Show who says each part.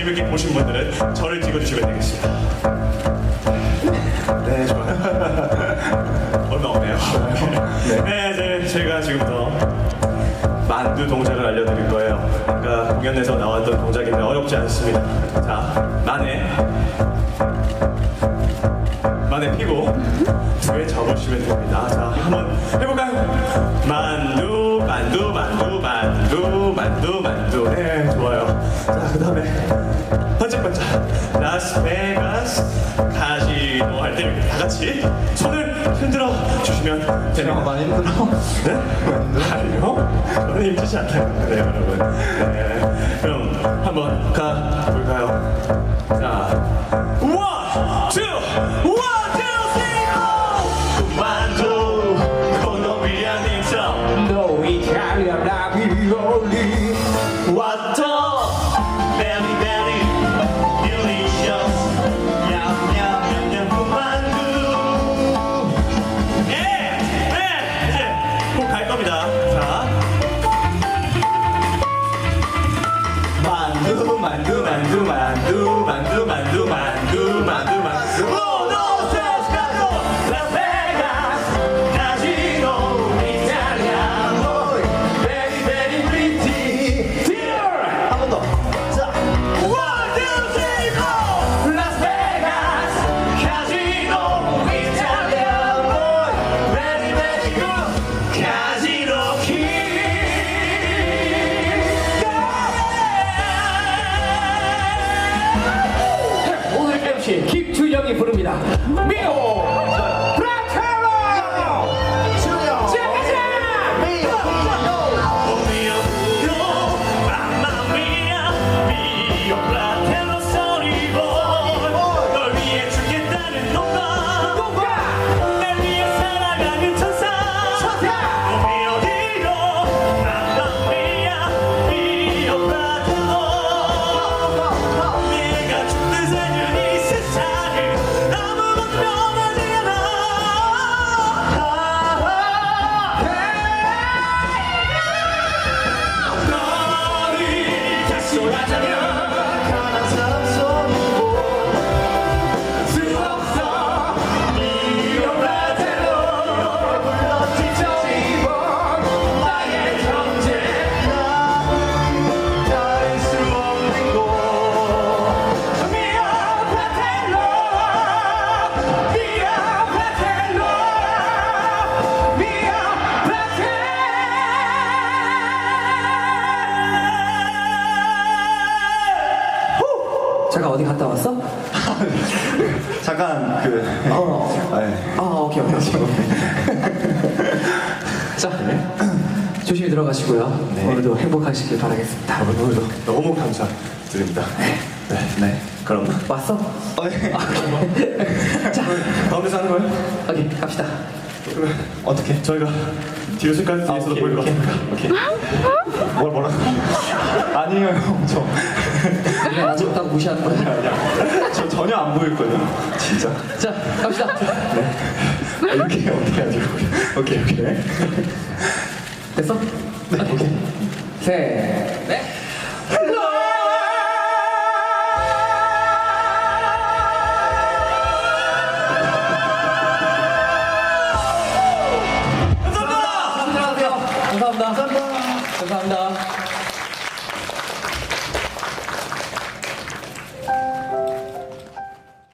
Speaker 1: 재밌게 보신 분들은 저를 찍어주시면 되겠습니다 네 좋아요 얼마 없네요 네 이제 제가 지금부터 만두 동작을 알려드릴 거예요. 아까 공연에서 나왔던 동작인데 어렵지 않습니다. 자, 만에 만에 피고 뒤에 접으시면 됩니다. 자, 한번 해볼까요? 만두, 만두, 만두, 만두, 만두, 만두. 네, 좋아요. 자, 그 다음에 반짝반짝 라스베가스 카지노 할 때 이렇게 다 같이 손을 흔들어 주시면 됩니다.
Speaker 2: 많이 힘들어.
Speaker 1: 네? 아니요. 저는 힘들지 않아요. 네, 여러분. 네. 그럼 한번 가볼까요? 자, 원, 투, 원,
Speaker 2: 부릅니다. 미오 어디 갔다 왔어?
Speaker 3: 잠깐 그
Speaker 2: 어.
Speaker 3: 아, 네.
Speaker 2: 아 오케이 오케이. 자 조심히 들어가시고요.
Speaker 3: 네.
Speaker 2: 오늘도 행복하시길 바라겠습니다.
Speaker 1: 오늘도 너무 감사드립니다. 네.
Speaker 3: 네.
Speaker 1: 그럼
Speaker 2: 왔어?
Speaker 3: 어, 네.
Speaker 2: 자
Speaker 1: 다음에서 하는 거예요?
Speaker 2: 오케이 갑시다.
Speaker 1: 그러면 어떻게 저희가 뒤로 쓸까요? 뒤에서도 보일 것 같으니까.
Speaker 3: 오케이. 뭘 뭐라고? 아니에요, 형. 저,
Speaker 2: 그냥 나중에 무시하는 거야.
Speaker 3: 아니야. 저 전혀 안 보일걸요? 진짜.
Speaker 2: 자, 갑시다.
Speaker 3: 아, 이렇게 어떻게 하죠? 오케이, 오케이.
Speaker 2: 됐어? 네. 오케이. 셋, 넷. 감사합니다.